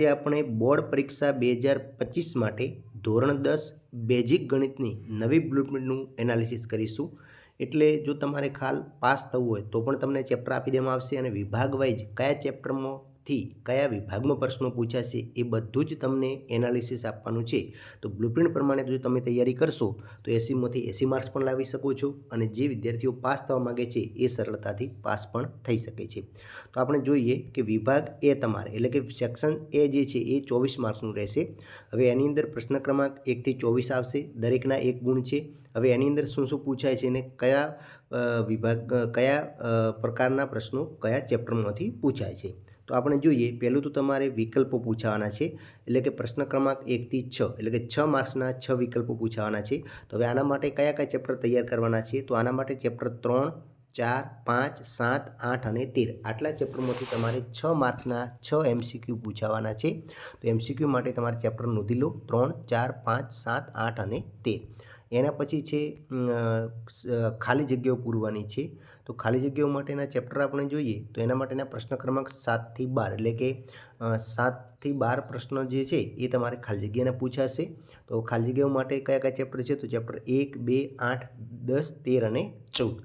આજે આપણે બોર્ડ પરીક્ષા બે હજાર પચીસ માટે ધોરણ દસ બેઝિક ગણિતની નવી બ્લુપ્રિન્ટનું એનાલિસિસ કરીશું. એટલે જો તમારે ખાલ પાસ થવું હોય તો પણ તમને ચેપ્ટર આપી દેવામાં આવશે અને વિભાગ વાઇઝ કયા ચેપ્ટરમાંથી કયા વિભાગમાં પ્રશ્નો પૂછાશે એ બધું જ તમને એનાલિસિસ આપવાનું છે. તો બ્લુપ્રિન્ટ પ્રમાણે જો તમે તૈયારી કરશો, તો એસીમાંથી એસી માર્ક્સ પણ લાવી શકો છો અને જે વિદ્યાર્થીઓ પાસ થવા માગે છે એ સરળતાથી પાસ પણ થઈ શકે છે. તો આપણે જોઈએ કે વિભાગ એ તમારે, એટલે કે સેક્શન એ જે છે એ ચોવીસ માર્ક્સનું રહેશે. હવે એની અંદર પ્રશ્ન ક્રમાંક એકથી ચોવીસ આવશે, દરેકના એક ગુણ છે. હવે એની અંદર શું શું પૂછાય છે અને કયા વિભાગ, કયા પ્રકારના પ્રશ્નો કયા ચેપ્ટરમાંથી પૂછાય છે. તો આપણે જોઈએ, પહેલું તો તમારે વિકલ્પો પૂછાવાના છે, એટલે કે પ્રશ્ન ક્રમાંક એકથી છ, એટલે કે છ માર્ક્સના છ વિકલ્પો પૂછાવાના છે. તો હવે આના માટે કયા કયા ચેપ્ટર તૈયાર કરવાના છે? તો આના માટે ચેપ્ટર ત્રણ, ચાર, પાંચ, સાત, આઠ અને તેર, આટલા ચેપ્ટરમાંથી તમારે છ માર્ક્સના છ એમસીક્યુ પૂછાવાના છે. તો એમસીક્યુ માટે તમારે ચેપ્ટર નોંધી લો, ત્રણ, ચાર, પાંચ, સાત, આઠ અને તેર. એના પછી છે ખાલી જગ્યાઓ પૂરવાની છે. તો ખાલી જગ્યાઓ માટેના ચેપ્ટર આપણે જોઈએ તો એના માટેના પ્રશ્ન ક્રમાંક સાતથી બાર એટલે કે સાતથી બાર પ્રશ્નો જે છે એ તમારે ખાલી જગ્યાના પૂછાશે. તો ખાલી જગ્યાઓ માટે કયા કયા ચેપ્ટર છે? તો ચેપ્ટર એક, બે, આઠ, દસ, તેર અને ચૌદ.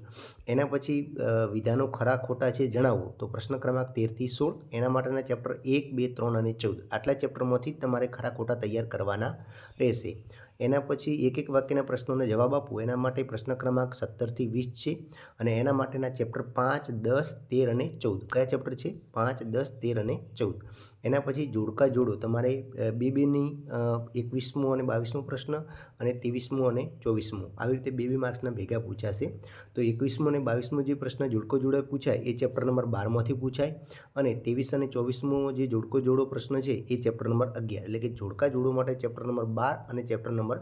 એના પછી વિધાનો ખરા ખોટા છે જણાવો. તો પ્રશ્ન ક્રમાંક તેરથી સોળ. એના માટેના ચેપ્ટર એક, બે, ત્રણ અને ચૌદ. આટલા ચેપ્ટરમાંથી તમારે ખરા ખોટા તૈયાર કરવાના રહેશે. એના પછી એક એક વાક્યના પ્રશ્નોને જવાબ આપો. એના માટે પ્રશ્ન ક્રમાંક સત્તરથી વીસ છે. અને એના માટેના ચેપ્ટર પાંચ, દસ, તેર અને ચૌદ. કયા ચેપ્ટર છે? પાંચ, દસ, તેર અને ચૌદ. એના પછી જોડકા જોડો. તમારે બે બેની એકવીસમો અને બાવીસમો પ્રશ્ન અને ત્રેવીસમો અને ચોવીસમો. આવી રીતે બે બે માર્ક્સના ભેગા પૂછાશે. તો એકવીસમો અને બાવીસમો જે પ્રશ્ન જોડકો જોડો પૂછાય, એ ચેપ્ટર નંબર બારમાંથી પૂછાય અને ત્રેવીસ અને ચોવીસમો જે જોડકો જોડો પ્રશ્ન છે, એ ચેપ્ટર નંબર અગિયાર. એટલે કે જોડકા જોડો માટે ચેપ્ટર નંબર બાર અને ચેપ્ટર નંબર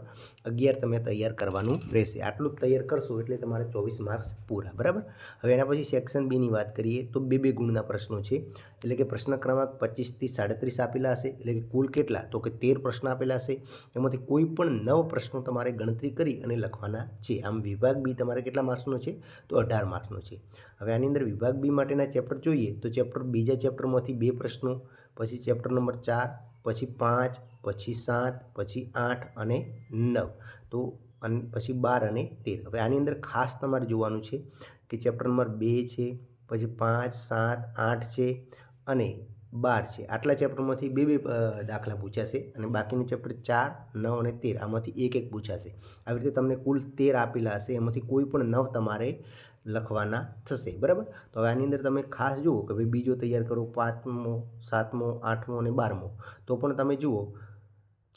અગિયાર તમે તૈયાર કરવાનું રહેશે. આટલું તૈયાર કરશો એટલે તમારે ચોવીસ માર્ક્સ પૂરા. બરાબર? હવે એના પછી સેક્શન બીની વાત કરીએ તો બે બે ગુણના પ્રશ્નો છે. એટલે કે પ્રશ્ન ક્રમાંક પચીસથી સાડત્રીસ આપેલા હશે, એટલે કે કુલ કેટલા? તો કે તેર પ્રશ્ન આપેલા હશે. એમાંથી કોઈ પણ નવ પ્રશ્નો તમારે ગણતરી કરી અને લખવાના છે. આમ વિભાગ બી તમારે કેટલા માર્ક્સનો છે? તો અઢાર માર્ક્સનો છે. હવે આની અંદર વિભાગ બી માટેના ચેપ્ટર જોઈએ, તો ચેપ્ટર બીજા ચેપ્ટરમાંથી બે પ્રશ્નો, પછી ચેપ્ટર નંબર ચાર, પછી પાંચ, પછી સાત, પછી આઠ અને નવ. તો અને, પછી બાર અને તેર. હવે આની અંદર ખાસ તમારે જોવાનું છે કે ચેપ્ટર નંબર બે છે, પછી પાંચ, સાત, આઠ છે અને બાર છે. આટલા ચેપ્ટરમાંથી બે બે દાખલા પૂછાશે અને બાકીનું ચેપ્ટર ચાર, નવ અને તેર, આમાંથી એક એક પૂછાશે. આવી રીતે તમને કુલ તેર આપેલા હશે. એમાંથી કોઈ પણ નવ તમારે લખવાના થશે. બરાબર? તો હવે આની અંદર તમે ખાસ જુઓ કે ભાઈ બીજો તૈયાર કરો પાંચમો, સાતમો, આઠમો અને બારમો. તો પણ તમે જુઓ,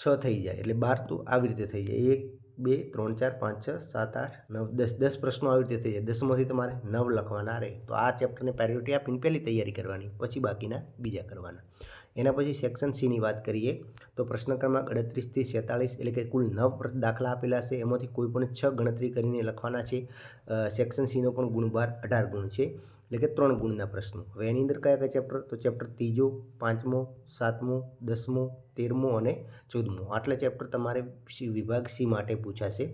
છ થઈ જાય. એટલે બાર તો આવી રીતે થઈ જાય. એક બે, ત્રણ, ચાર, પાંચ, છ, સાત, આઠ, નવ, દસ દસ પ્રશ્નો આવી રીતે થઈ જાય. દસમાંથી તમારે નવ લખવાના રહે. તો આ ચેપ્ટરને પ્રાયોરિટી આપીને પહેલી તૈયારી કરવાની, પછી બાકીના બીજા કરવાના. એના પછી સેક્શન સીની વાત કરીએ, તો પ્રશ્ન ક્રમાંક અડત્રીસથી છેતાળીસ એટલે કે કુલ નવ દાખલા આપેલા છે. એમાંથી કોઈ પણ છ ગણતરી કરીને લખવાના છે. સેક્શન સીનો પણ ગુણભાર અઢાર ગુણ છે, એટલે કે ત્રણ ગુણના પ્રશ્નો. હવે એની અંદર કયા કયા ચેપ્ટર તો ચેપ્ટર ત્રીજો, પાંચમો, સાતમો, દસમો, તેરમો અને ચૌદમો. આટલા ચેપ્ટર તમારે વિભાગ સી માટે પૂછાશે.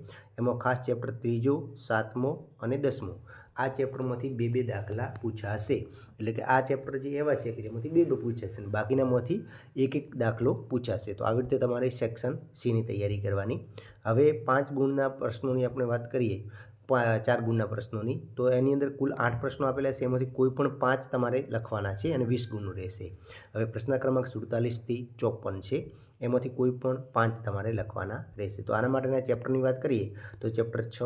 એમાં ખાસ ચેપ્ટર ત્રીજો, સાતમો અને દસમો. આ ચેપ્ટરમાંથી બે બે દાખલા પૂછાશે. એટલે કે આ ચેપ્ટર જે એવા છે કે જેમાંથી બે બે પૂછાશે અને બાકીનામાંથી એક એક દાખલો પૂછાશે. તો આવી રીતે તમારે સેક્શન સીની તૈયારી કરવાની. હવે પાંચ ગુણના પ્રશ્નોની આપણે વાત કરીએ. ચાર ગુણના પ્રશ્નોની, તો એની અંદર કુલ આઠ પ્રશ્નો આપેલા છે, એમાંથી કોઈ પણ પાંચ તમારે લખવાના છે અને વીસ ગુણનું રહેશે. હવે પ્રશ્ન ક્રમાંક સુડતાલીસથી ચોપન છે, એમાંથી કોઈ પણ પાંચ તમારે લખવાના રહેશે. તો આના માટેના ચેપ્ટરની વાત કરીએ, તો ચેપ્ટર છ,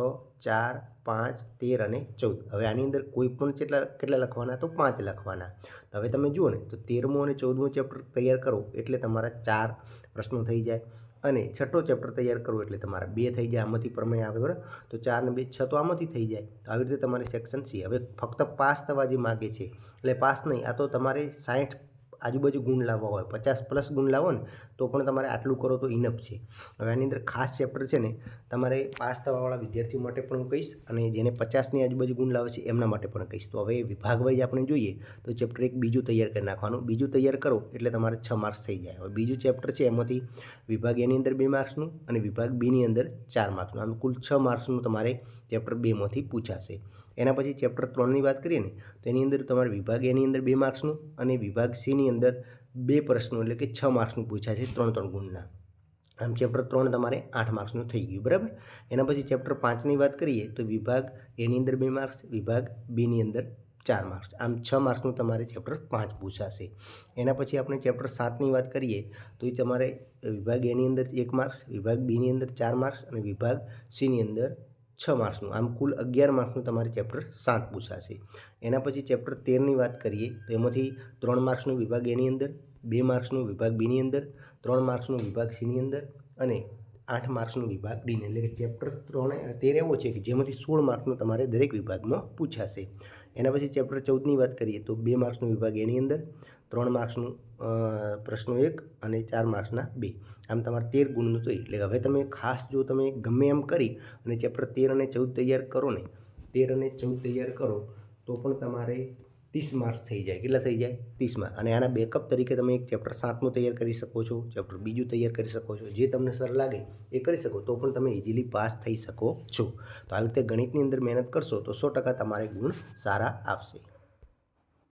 ચાર, પાંચ, તેર અને ચૌદ. હવે આની અંદર કોઈ પણ કેટલા કેટલા લખવાના, તો પાંચ લખવાના. હવે તમે જુઓ ને, તો તેરમો અને ચૌદમો ચેપ્ટર તૈયાર કરો, એટલે તમારા ચાર પ્રશ્નો થઈ જાય. અને છઠ્ઠો ચેપ્ટર તૈયાર કરવો એટલે તમારા બે થઈ જાય આમાંથી પ્રમેય આવે, બરાબર? તો ચાર ને બે, છ તો આમાંથી થઈ જાય. તો આવી રીતે તમારે સેક્શન સી હવે ફક્ત પાસ થવા જે માગે છે, એટલે પાસ નહીં, આ તો તમારે સાઠ આજુબાજુ ગુણ લાવવા હોય, પચાસ પ્લસ ગુણ લાવો ને, તો પણ તમારે આટલું કરો તો ઇનફ છે. હવે આની અંદર ખાસ ચેપ્ટર છે ને, તમારે પાસ થવાવાળા વિદ્યાર્થીઓ માટે પણ હું કહીશ અને જેને પચાસની આજુબાજુ ગુણ લાવે છે એમના માટે પણ કહીશ. તો હવે વિભાગ વાઇઝ આપણે જોઈએ, તો ચેપ્ટર એક બીજું તૈયાર કરી નાખવાનું. બીજું તૈયાર કરો એટલે તમારે છ માર્ક્સ થઈ જાય. હવે બીજું ચેપ્ટર છે એમાંથી વિભાગ એની અંદર બે માર્ક્સનું અને વિભાગ બીની અંદર ચાર માર્ક્સનું આમ કુલ છ માર્ક્સનું તમારે ચેપ્ટર બેમાંથી પૂછાશે. એના પછી ચેપ્ટર ત્રણની વાત કરીએ ને, તો એની અંદર તમારે વિભાગ એની અંદર બે માર્ક્સનું અને વિભાગ સીની અંદર બે પ્રશ્નો એટલે કે છ માર્ક્સનું પૂછ્યા છે ત્રણ ત્રણ ગુણના. આમ ચેપ્ટર ત્રણ તમારે આઠ માર્ક્સનું થઈ ગયું, બરાબર? એના પછી ચેપ્ટર પાંચની વાત કરીએ તો વિભાગ એની અંદર બે માર્ક્સ, વિભાગ બીની અંદર ચાર માર્ક્સ. આમ છ માર્ક્સનું તમારે ચેપ્ટર પાંચ પૂછાશે. એના પછી આપણે ચેપ્ટર સાતની વાત કરીએ તો એ તમારે વિભાગ એની અંદર એક માર્ક્સ, વિભાગ બીની અંદર ચાર માર્ક્સ અને વિભાગ સીની અંદર છ માર્ક્સનું, આમ કુલ અગિયાર માર્ક્સનું તમારે ચેપ્ટર સાત પૂછાશે. એના પછી ચેપ્ટર તેરની વાત કરીએ, તો એમાંથી ત્રણ માર્ક્સનું વિભાગ એની અંદર, બે માર્ક્સનું વિભાગ બીની અંદર, ત્રણ માર્ક્સનું વિભાગ સીની અંદર અને આઠ માર્ક્સનું વિભાગ ડીને એટલે કે ચેપ્ટર ત્રણ તેર એવો છે કે જેમાંથી સોળ માર્ક્સનું તમારે દરેક વિભાગમાં પૂછાશે. એના પછી ચેપ્ટર ચૌદની વાત કરીએ, તો બે માર્ક્સનું વિભાગ એની અંદર ત્રણ માર્ક્સનું પ્રશ્નો એક અને ચાર માર્ક્સના બે. આમ તમારે તેર ગુણનું જોઈએ એટલે હવે તમે ખાસ જો તમે ગમે એમ કરી અને ચેપ્ટર તેર અને ચૌદ તૈયાર કરો ને, તેર અને ચૌદ તૈયાર કરો, તો પણ તમારે ત્રીસ માર્ક્સ થઈ જાય. કેટલા થઈ જાય? ત્રીસ માર્ક અને આના બેકઅપ તરીકે તમે એક ચેપ્ટર સાતમું તૈયાર કરી શકો છો, ચેપ્ટર બીજું તૈયાર કરી શકો છો. જે તમને સર લાગે એ કરી શકો, તો પણ તમે ઇઝીલી પાસ થઈ શકો છો. તો આવી રીતે ગણિતની અંદર મહેનત કરશો તો સો ટકા તમારે ગુણ સારા આવશે.